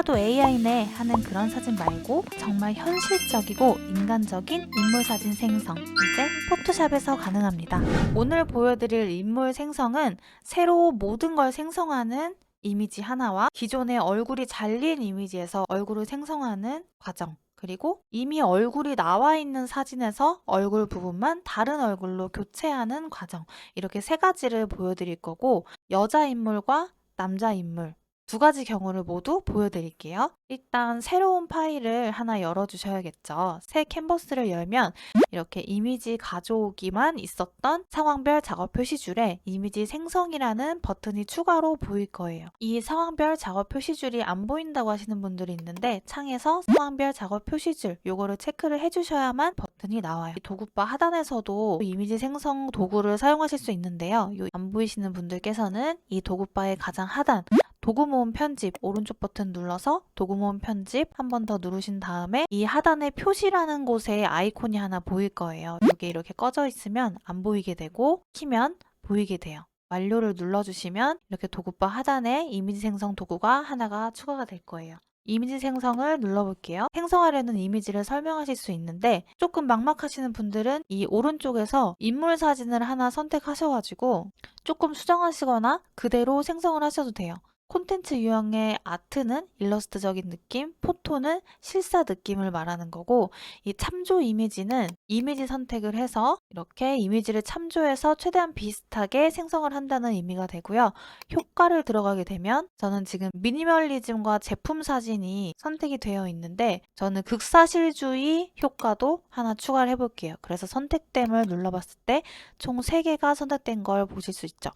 봐도 AI네 하는 그런 사진 말고 정말 현실적이고 인간적인 인물 사진 생성 이제 포토샵에서 가능합니다. 오늘 보여드릴 인물 생성은 새로 모든 걸 생성하는 이미지 하나와 기존의 얼굴이 잘린 이미지에서 얼굴을 생성하는 과정 그리고 이미 얼굴이 나와 있는 사진에서 얼굴 부분만 다른 얼굴로 교체하는 과정 이렇게 세 가지를 보여드릴 거고 여자 인물과 남자 인물 두 가지 경우를 모두 보여드릴게요. 일단 새로운 파일을 하나 열어주셔야겠죠. 새 캔버스를 열면 이렇게 이미지 가져오기만 있었던 상황별 작업 표시줄에 이미지 생성이라는 버튼이 추가로 보일 거예요. 이 상황별 작업 표시줄이 안 보인다고 하시는 분들이 있는데 창에서 상황별 작업 표시줄 요거를 체크를 해주셔야만 버튼이 나와요. 이 도구바 하단에서도 이미지 생성 도구를 사용하실 수 있는데요. 요안 보이시는 분들께서는 이 도구바의 가장 하단 도구 모음 편집 오른쪽 버튼 눌러서 도구 모음 편집 한 번 더 누르신 다음에 이 하단에 표시라는 곳에 아이콘이 하나 보일 거예요. 이게 이렇게 꺼져 있으면 안 보이게 되고 키면 보이게 돼요. 완료를 눌러주시면 이렇게 도구바 하단에 이미지 생성 도구가 하나가 추가가 될 거예요. 이미지 생성을 눌러볼게요. 생성하려는 이미지를 설명하실 수 있는데 조금 막막하시는 분들은 이 오른쪽에서 인물 사진을 하나 선택하셔가지고 조금 수정하시거나 그대로 생성을 하셔도 돼요. 콘텐츠 유형의 아트는 일러스트적인 느낌, 포토는 실사 느낌을 말하는 거고 이 참조 이미지는 이미지 선택을 해서 이렇게 이미지를 참조해서 최대한 비슷하게 생성을 한다는 의미가 되고요. 효과를 들어가게 되면 저는 지금 미니멀리즘과 제품 사진이 선택이 되어 있는데 저는 극사실주의 효과도 하나 추가를 해볼게요. 그래서 선택됨을 눌러봤을 때 총 3개가 선택된 걸 보실 수 있죠.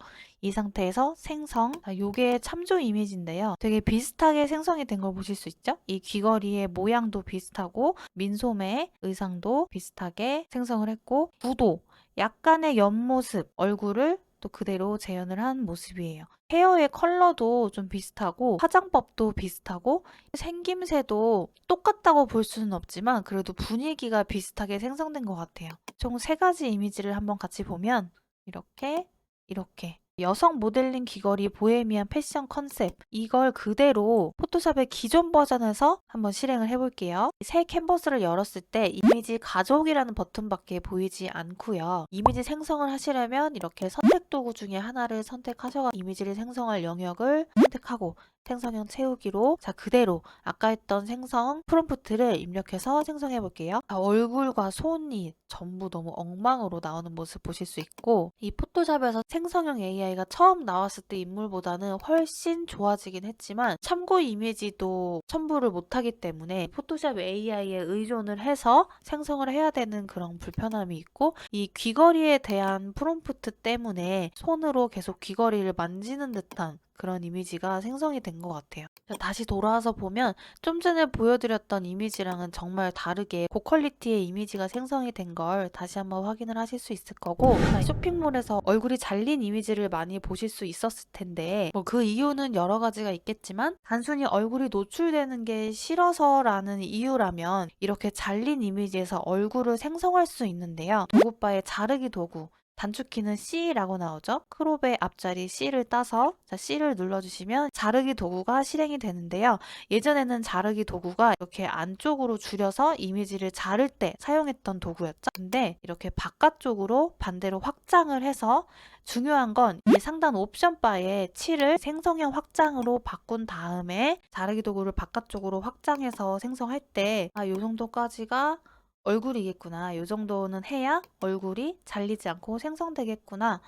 이 상태에서 생성, 자, 요게 참조 이미지인데요. 되게 비슷하게 생성이 된 걸 보실 수 있죠? 이 귀걸이의 모양도 비슷하고 민소매의 의상도 비슷하게 생성을 했고 구도, 약간의 옆모습, 얼굴을 또 그대로 재현을 한 모습이에요. 헤어의 컬러도 좀 비슷하고 화장법도 비슷하고 생김새도 똑같다고 볼 수는 없지만 그래도 분위기가 비슷하게 생성된 것 같아요. 총 세 가지 이미지를 한번 같이 보면 이렇게 이렇게 여성 모델링 귀걸이 보헤미안 패션 컨셉 이걸 그대로 포토샵의 기존 버전에서 한번 실행을 해볼게요. 새 캔버스를 열었을 때 이미지 가져오기라는 버튼밖에 보이지 않고요. 이미지 생성을 하시려면 이렇게 선택 도구 중에 하나를 선택하셔서 이미지를 생성할 영역을 선택하고 생성형 채우기로 자 그대로 아까 했던 생성 프롬프트를 입력해서 생성해 볼게요. 자, 얼굴과 손이 전부 너무 엉망으로 나오는 모습 보실 수 있고 이 포토샵에서 생성형 AI가 처음 나왔을 때 인물보다는 훨씬 좋아지긴 했지만 참고 이미지도 첨부를 못하기 때문에 포토샵 AI에 의존을 해서 생성을 해야 되는 그런 불편함이 있고 이 귀걸이에 대한 프롬프트 때문에 손으로 계속 귀걸이를 만지는 듯한 그런 이미지가 생성이 된 것 같아요. 다시 돌아와서 보면 좀 전에 보여드렸던 이미지랑은 정말 다르게 고퀄리티의 이미지가 생성이 된 걸 다시 한번 확인을 하실 수 있을 거고 쇼핑몰에서 얼굴이 잘린 이미지를 많이 보실 수 있었을 텐데 뭐 그 이유는 여러 가지가 있겠지만 단순히 얼굴이 노출되는 게 싫어서라는 이유라면 이렇게 잘린 이미지에서 얼굴을 생성할 수 있는데요. 도구바의 자르기 도구 단축키는 C라고 나오죠. 크롭의 앞자리 C를 따서 자, C를 눌러주시면 자르기 도구가 실행이 되는데요. 예전에는 자르기 도구가 이렇게 안쪽으로 줄여서 이미지를 자를 때 사용했던 도구였죠. 근데 이렇게 바깥쪽으로 반대로 확장을 해서 중요한 건이 상단 옵션 바에 7을 생성형 확장으로 바꾼 다음에 자르기 도구를 바깥쪽으로 확장해서 생성할 때 아, 요 정도까지가 얼굴이겠구나. 이 정도는 해야 얼굴이 잘리지 않고 생성되겠구나.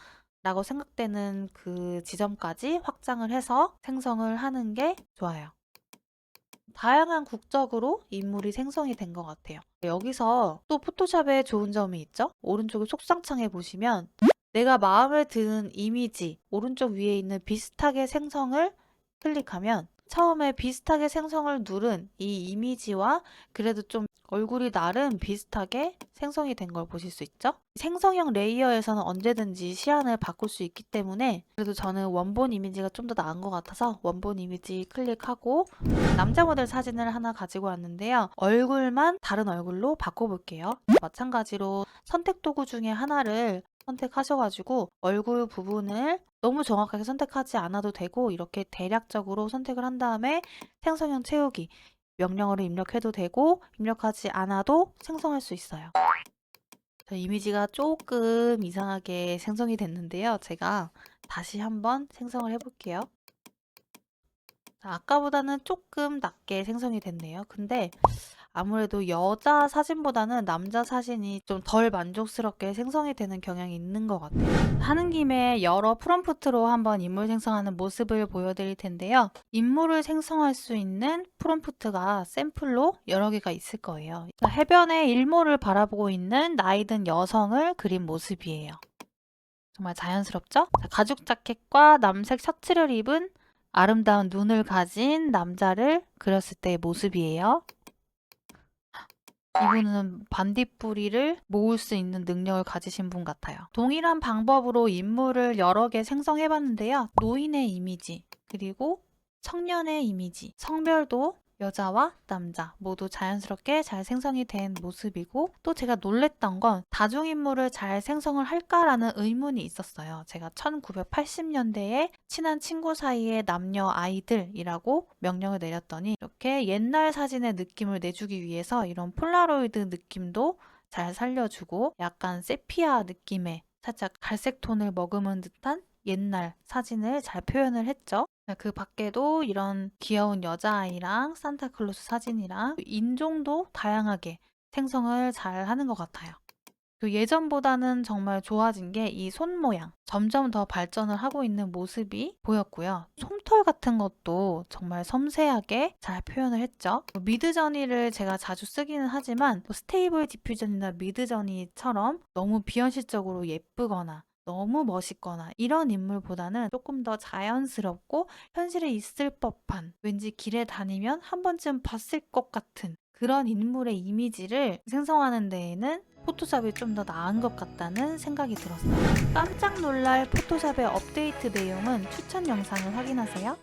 라고 생각되는 그 지점까지 확장을 해서 생성을 하는 게 좋아요. 다양한 국적으로 인물이 생성이 된 것 같아요. 여기서 또 포토샵에 좋은 점이 있죠? 오른쪽에 속상창에 보시면 내가 마음에 드는 이미지 오른쪽 위에 있는 비슷하게 생성을 클릭하면 처음에 비슷하게 생성을 누른 이 이미지와 그래도 좀 얼굴이 나름 비슷하게 생성이 된 걸 보실 수 있죠? 생성형 레이어에서는 언제든지 시안을 바꿀 수 있기 때문에 그래도 저는 원본 이미지가 좀 더 나은 것 같아서 원본 이미지 클릭하고 남자 모델 사진을 하나 가지고 왔는데요. 얼굴만 다른 얼굴로 바꿔볼게요. 마찬가지로 선택 도구 중에 하나를 선택하셔가지고 얼굴 부분을 너무 정확하게 선택하지 않아도 되고 이렇게 대략적으로 선택을 한 다음에 생성형 채우기 명령어를 입력해도 되고 입력하지 않아도 생성할 수 있어요. 자, 이미지가 조금 이상하게 생성이 됐는데요. 제가 다시 한번 생성을 해볼게요. 자, 아까보다는 조금 낮게 생성이 됐네요. 근데 아무래도 여자 사진보다는 남자 사진이 좀 덜 만족스럽게 생성이 되는 경향이 있는 것 같아요. 하는 김에 여러 프롬프트로 한번 인물 생성하는 모습을 보여드릴 텐데요. 인물을 생성할 수 있는 프롬프트가 샘플로 여러 개가 있을 거예요. 자, 해변의 일몰을 바라보고 있는 나이 든 여성을 그린 모습이에요. 정말 자연스럽죠? 자, 가죽 자켓과 남색 셔츠를 입은 아름다운 눈을 가진 남자를 그렸을 때의 모습이에요. 이분은 반딧불이를 모을 수 있는 능력을 가지신 분 같아요. 동일한 방법으로 인물을 여러 개 생성해봤는데요. 노인의 이미지, 그리고 청년의 이미지, 성별도 여자와 남자 모두 자연스럽게 잘 생성이 된 모습이고 또 제가 놀랬던 건 다중인물을 잘 생성을 할까라는 의문이 있었어요. 제가 1980년대에 친한 친구 사이의 남녀 아이들이라고 명령을 내렸더니 이렇게 옛날 사진의 느낌을 내주기 위해서 이런 폴라로이드 느낌도 잘 살려주고 약간 세피아 느낌의 살짝 갈색 톤을 머금은 듯한 옛날 사진을 잘 표현을 했죠. 그 밖에도 이런 귀여운 여자아이랑 산타클로스 사진이랑 인종도 다양하게 생성을 잘 하는 것 같아요. 그 예전보다는 정말 좋아진 게 이 손 모양. 점점 더 발전을 하고 있는 모습이 보였고요. 솜털 같은 것도 정말 섬세하게 잘 표현을 했죠. 뭐 미드 저니를 제가 자주 쓰기는 하지만 뭐 스테이블 디퓨전이나 미드 저니처럼 너무 비현실적으로 예쁘거나 너무 멋있거나 이런 인물보다는 조금 더 자연스럽고 현실에 있을 법한 왠지 길에 다니면 한 번쯤 봤을 것 같은 그런 인물의 이미지를 생성하는 데에는 포토샵이 좀 더 나은 것 같다는 생각이 들었어요. 깜짝 놀랄 포토샵의 업데이트 내용은 추천 영상을 확인하세요.